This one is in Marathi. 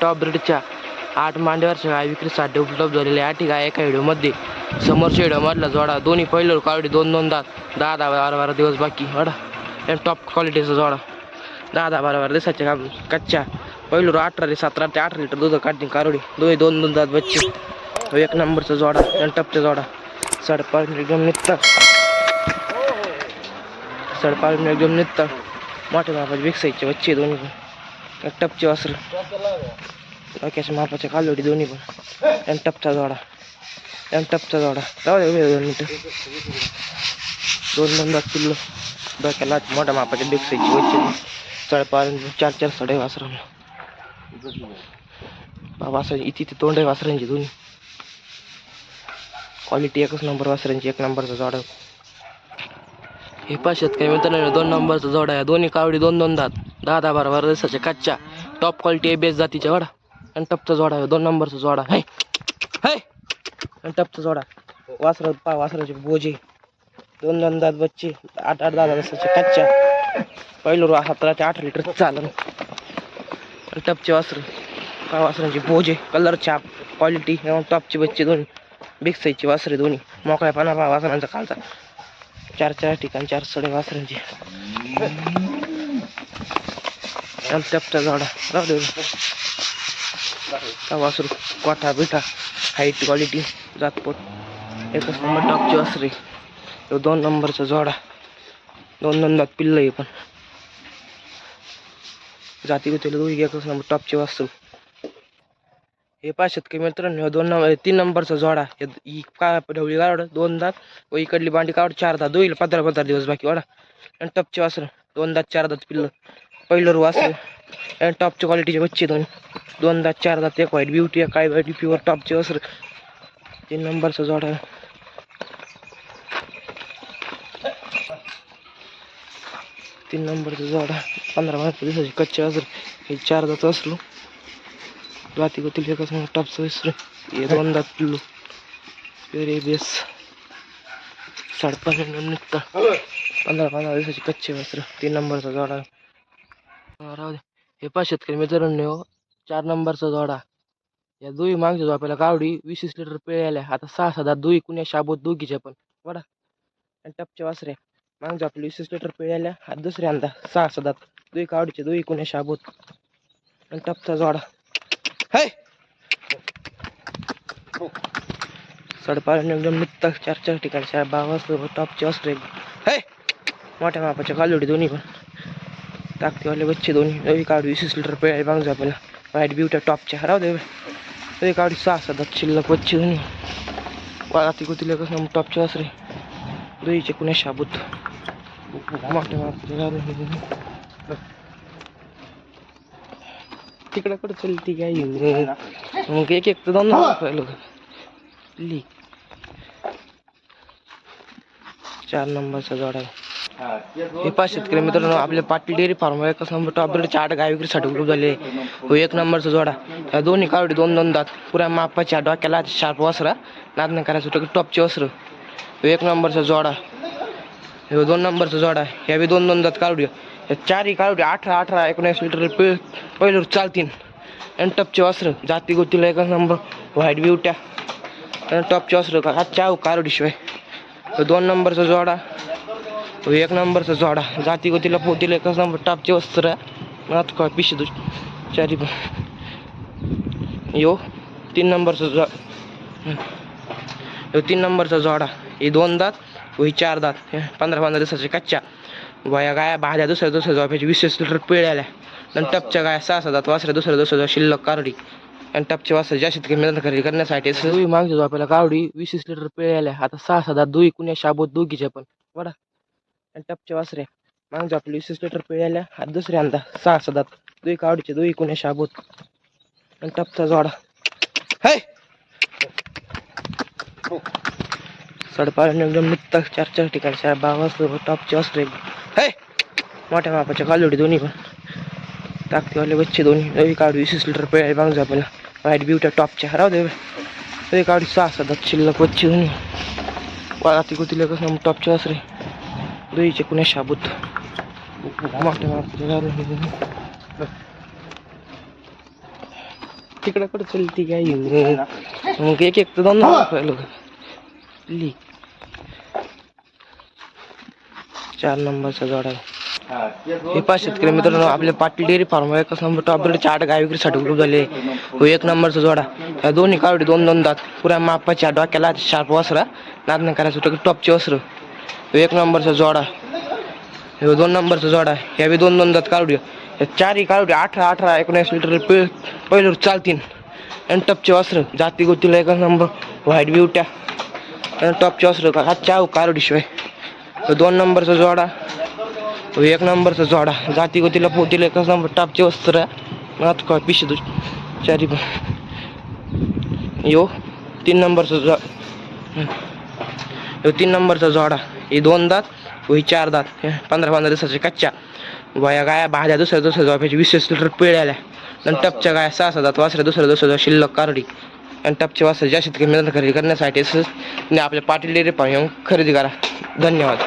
टॉप ब्रिडच्या आठ मांड्यावरच्या गाय विक्रीसाठी उपलब्ध झालेल्या आठ गाय एका व्हिडिओमध्ये समोरच्या व्हिडिओमधला जोडा दोन्ही पहिलं क्वालिटी दोन दोन दात दहा दहा बारा बारा दिवस बाकी वडा आणि टॉप क्वालिटीचा जोडा. दहा दहा बारा बारा दिवसाच्या काम कच्च्या पहिलं अठरा ते सतरा ते अठरा लिटर दूध काढते कारोडी दोन्ही दोन दोन दात बच्चे एक नंबरचा जोडा आणि टपचा जोडा. साडेपाच मिनिट एकदम निघतात साडेपाच मिनिट एकदम निघतात मोठ्या बाबा विकसायचे बच्चे दोन्ही. टपचे वासर. डोक्याच्या मापाच्या कालोडी दोन्ही पण. आणि टपचा जोडा. आणि टपचा जोडा. जाऊ दे उभे दोन मिनटं. दोन दोन दात किल्लो डोक्याला मोठ्या मापाच्या बिकसायची बच्चे साडेपाच चार चार सडे वासरा वासरांची इथे इथे तोंड आहे वासरांची दोन्ही. क्वालिटी एकच नंबर वासरांची एक नंबरचा जोडा. हे पाच शेतकरी मित्रांनो दोन नंबरचा जोडा आहे. दोन्ही कावडी दोन दोन दात. दहा दहा बारा बारा दिवसाच्या कच्च्या टॉप क्वालिटी आहे बेस जातीच्या वडा. आणि टपचा जोडा आहे. दोन नंबरचा जोडा. है. है. आणि टपचा जोडा. वासरा पा वासराचे बोजे. दोन दोन दात बच्चे. आठ आठ दहा दहा दिवसाच्या कच्च्या पहिलं रो ते आठ लिटर चालन. आणि टपचे वासर. पा वासरांचे बोजे. कलर छाप क्वालिटी टॉपचे बच्चे दोन्ही. बिग साईजचे वासरे दोन्ही. मोकळ्या पाना पा वासरांचा खालचा. चार चार ठिकाणी चार सडे वासरांचे. आणि टपचा जोडा राहू दे. का वासरू कोठा बिठा. हाईट क्वालिटी जातपोट एकच नंबर टॉपचे वासरे तो दोन नंबरचा जोडा. दोन नंदात पिल्लं पिल्ल आहे पण. जाती गुतीला दोघी एकच नंबर टॉपचे वासरू. हे पाच शेतकरी मित्रांनो दोन नंबर तीन नंबरचा जोडा. ही का ढवळी कावड दोन दात व इकडली बांडी कावड चार दात. दोईल पंधरा पंधरा दिवस बाकी हो वाडा आणि टपचे वासर दोन दात चार दात पिल्लं. पहिलं वासर. आणि टॉपच्या क्वालिटीचे बच्चे दोन. दोन दात चार दात एक व्हाईट ब्युटी काय व्हाईट प्युअर टॉपचे वासर. तीन नंबरचा जोडा. तीन नंबरचा जोडा. पंधरा पंधरा दिवसाची कच्चे वासर. हे चार दात असलो राती गोतील एकच मग टॉपचं विसरू हे दोनदा दात पिल्लू पेरे बेस साडेपाच मिनिट निघता पंधरा पंधरा दिवसाची कच्चे वस्त्र तीन नंबरचा जोडा हा, राहू दे हे पाच शेतकरी मित्रांनो हो, चार नंबरचा जोडा या दुई मागच्या झोपायला कावडी वीस वीस लिटर पेळ आल्या आता सहा सहा दुई कुण्या शाबूत दोघीच्या पण वडा आणि टपच्या वासऱ्या माग झोपले वीस वीस लिटर पेळ आल्या हा दुसऱ्यांदा सहा सदात दुई कावडीचे दुई कुण्या शाबूत आणि टपचा जोडा है। साडेपाच एकदम निघतात चार चार ठिकाणी चार बाबा टॉपचे असले. है। मोठ्या मापाच्या कालोडी दोन्ही पण. ताकदीवाले बच्चे दोन्ही. रवी काढू वीस लिटर पेळ बांग आपल्याला वाईट ब्युट्या टॉपच्या राहू दे रवी काढू सहा सात शिल्लक बच्चे दोन्ही. वाळा ती कुतीला कसं टॉपचे असरे दोईचे कुण्या शाबूत? मोठ्या मापाचे काढून दोन्ही. तिकडे कडे चलती काय येऊ मग एक एक तर दोन लोक. ली. चार नंबरचा जोडा हे पाच शेतकरी मित्रांनो आपल्या पाटील डेअरी फार्म एकच नंबर टॉप ब्रेडचे आठ गाय विक्रीसाठी उपलब्ध झाले हो एक नंबरचा जोडा. या दोन्ही कावडी दोन दोन दात. पुऱ्या मापाच्या डोक्याला शार्प वसरा नादन करायचं होतं टॉपचे वस्त्र. हो एक नंबरचा जोडा. हे दोन नंबरचा जोडा. ह्या बी दोन दोन दात कावडी. चारही कावडी अठरा अठरा एकोणीस लिटर पे पहिलं चालतील आणि टपचे वस्त्र जाती गोतीला एकच नंबर व्हाईट बिवट्या आणि टॉपचे वस्त्र का हा चाव कारोडीशिवाय दोन नंबरचा जोडा तो एक नंबरचा जोडा. जाती गोतीला पोतीला एकच नंबर टॉपचे वस्त्र. नात का पिशे दु चारी पण. यो तीन नंबरचा जो यो तीन नंबरचा जोडा. हे दोन दात व ही चार दात. पंधरा पंधरा दिवसाचे कच्च्या वया गाया भाज्या दुसऱ्या दुसऱ्या झोपायची वीस वीस लिटर पिळे आल्या आणि टपच्या गाया सहा दात वासऱ्या दुसऱ्या दुसऱ्या शिल्लक कारडी. आणि टपचे वासर ज्या शेतकरी मेहनत खरेदी करण्यासाठी दुई मागच्या झोपायला कावडी वीस लिटर पिळे आल्या आता सहा दात दुई कुण्या शाबूत दोघीच्या पण. वडा. आणि टपचे वासरे माग झोपले वीस लिटर पिळे आल्या आता दुसऱ्यांदा सहा सहा दात दुई कावडीचे दुई कुण्या शाबूत. आणि टपचा जोडा. है! साडेपाच एकदम निघतात चार चार ठिकाणी चार बाबा टॉपचे असले है! मोठ्या मापाच्या कालोडी दोन्ही पण. ताकदीवाले बच्चे दोन्ही. रवी काढू वीस लिटर पेळ बांग आपल्याला वाईट ब्युट्या टॉपच्या राहू दे रवी काढू सहा सात शिल्लक बच्चे दोन्ही. वाळा ती कुतीला कसं टॉपचे असरे. दोईचे कुण्या शाबूत. मोठ्या मापाच्या हे दोन्ही. तिकडे कुठं चलती काय मग एक एक तर दोन राहिलो ली चार नंबरचा जोडा आहे. हे पाच शेतकरी मित्रांनो आपल्या पाटील डेअरी फार्म एकच नंबर टॉप ब्रीडचे आठ गाय विक्रीसाठी ग्रुप झाले हो एक नंबरचा जोडा. या दोन्ही कावडी दोन दोन दात. पुऱ्या मापाच्या डोक्याला शार्प वस्त्र. नादन करायचं होतं टॉपचे वस्त्र. हो एक नंबरचा जोडा. हे दोन नंबरचा जोडा. ह्या बी दोन दोन दात कावडी. या चारही कावडी अठरा अठरा एकोणीस लिटर पे पहिल्यावर चालतीन. आणि टपचे वस्त्र. जाती गोतीला एकच नंबर. व्हाईट बिवट्या आणि टॉपचे वस्त्र का हा चाव कारडीशिवाय दोन नंबरचा जोडा तो एक नंबरचा जोडा. जाती गोतीला पोतीला एकच नंबर टापचे वस्त्र नात का पिशे तू चारी पण. यो तीन नंबरचा जो यो तीन नंबरचा जोडा. हे दोन दात व ही चार दात. पंधरा पंधरा दिवसाचे कच्च्या वया गाया भाज्या दुसऱ्या दुसऱ्या जोपायची वीस वीस लिटर पिळे आल्या. आणि टपच्या गाया सहा सहा दात वासऱ्या दुसऱ्या दुसऱ्या शिल्लक कारडी. आणि टपचे वासरे जास्त खरेदी करण्यासाठी आपल्या पाटील डेअरी पाहून खरेदी करा. धन्यवाद.